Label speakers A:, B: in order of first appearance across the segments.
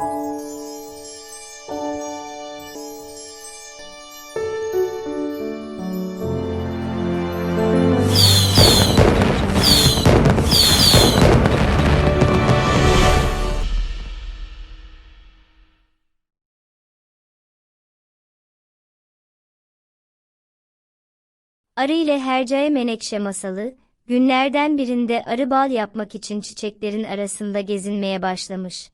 A: Arı ile Hercai Menekşe masalı, günlerden birinde arı bal yapmak için çiçeklerin arasında gezinmeye başlamış.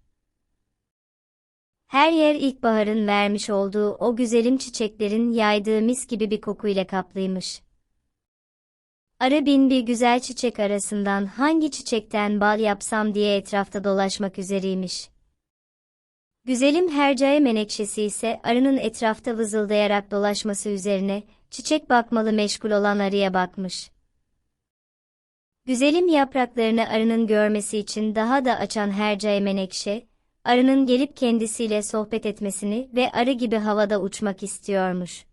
A: Her yer ilkbaharın vermiş olduğu o güzelim çiçeklerin yaydığı mis gibi bir kokuyla kaplıymış. Arı bin bir güzel çiçek arasından hangi çiçekten bal yapsam diye etrafta dolaşmak üzereymiş. Güzelim hercai menekşesi ise arının etrafta vızıldayarak dolaşması üzerine, çiçek bakmalı meşgul olan arıya bakmış. Güzelim yapraklarını arının görmesi için daha da açan hercai menekşe, arının gelip kendisiyle sohbet etmesini ve arı gibi havada uçmak istiyormuş.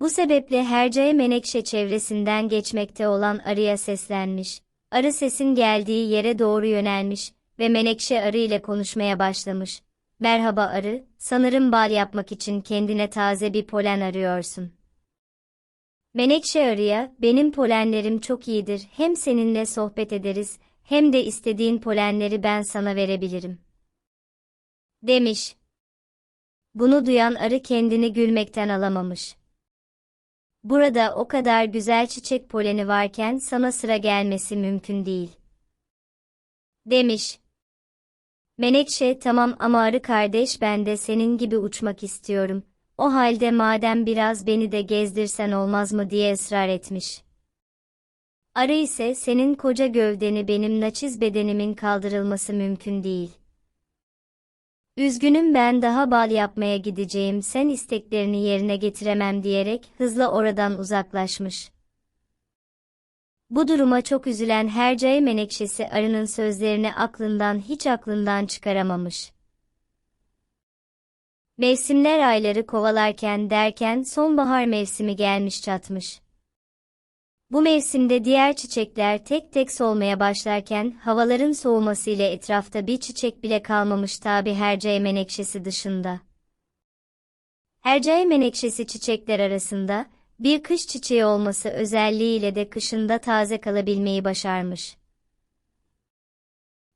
A: Bu sebeple hercai menekşe çevresinden geçmekte olan arıya seslenmiş, arı sesin geldiği yere doğru yönelmiş ve menekşe arı ile konuşmaya başlamış. Merhaba arı, sanırım bal yapmak için kendine taze bir polen arıyorsun. Menekşe arıya, benim polenlerim çok iyidir, hem seninle sohbet ederiz, hem de istediğin polenleri ben sana verebilirim. Demiş. Bunu duyan arı kendini gülmekten alamamış. Burada o kadar güzel çiçek poleni varken sana sıra gelmesi mümkün değil. Demiş. Menekşe tamam ama arı kardeş ben de senin gibi uçmak istiyorum. O halde madem biraz beni de gezdirsen olmaz mı diye ısrar etmiş. Arı ise senin koca gövdeni benim naçiz bedenimin kaldırılması mümkün değil. Üzgünüm ben daha bal yapmaya gideceğim sen isteklerini yerine getiremem diyerek hızla oradan uzaklaşmış. Bu duruma çok üzülen Hercai Menekşesi arının sözlerini aklından hiç aklından çıkaramamış. Mevsimler ayları kovalarken derken sonbahar mevsimi gelmiş çatmış. Bu mevsimde diğer çiçekler tek tek solmaya başlarken havaların soğumasıyla etrafta bir çiçek bile kalmamış tabi Hercai Menekşesi dışında. Hercai Menekşesi çiçekler arasında, bir kış çiçeği olması özelliğiyle de kışında taze kalabilmeyi başarmış.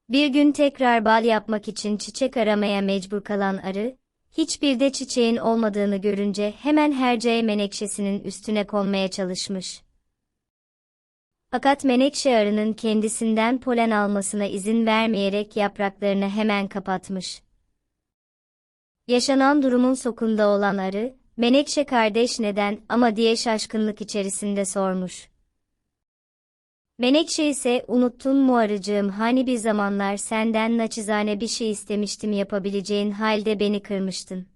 A: Bir gün tekrar bal yapmak için çiçek aramaya mecbur kalan arı, hiçbir de çiçeğin olmadığını görünce hemen hercai menekşesinin üstüne konmaya çalışmış. Fakat menekşe arının kendisinden polen almasına izin vermeyerek yapraklarını hemen kapatmış. Yaşanan durumun sokunda olan arı, Menekşe kardeş neden ama diye şaşkınlık içerisinde sormuş. Menekşe ise unuttun mu arıcığım hani bir zamanlar senden naçizane bir şey istemiştim yapabileceğin halde beni kırmıştın.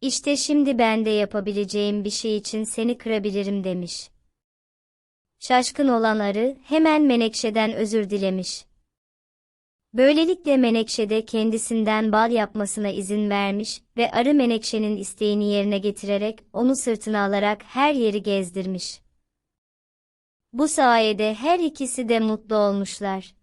A: İşte şimdi ben de yapabileceğim bir şey için seni kırabilirim demiş. Şaşkın olan arı hemen Menekşe'den özür dilemiş. Böylelikle Menekşe de kendisinden bal yapmasına izin vermiş ve arı Menekşe'nin isteğini yerine getirerek onu sırtına alarak her yeri gezdirmiş. Bu sayede her ikisi de mutlu olmuşlar.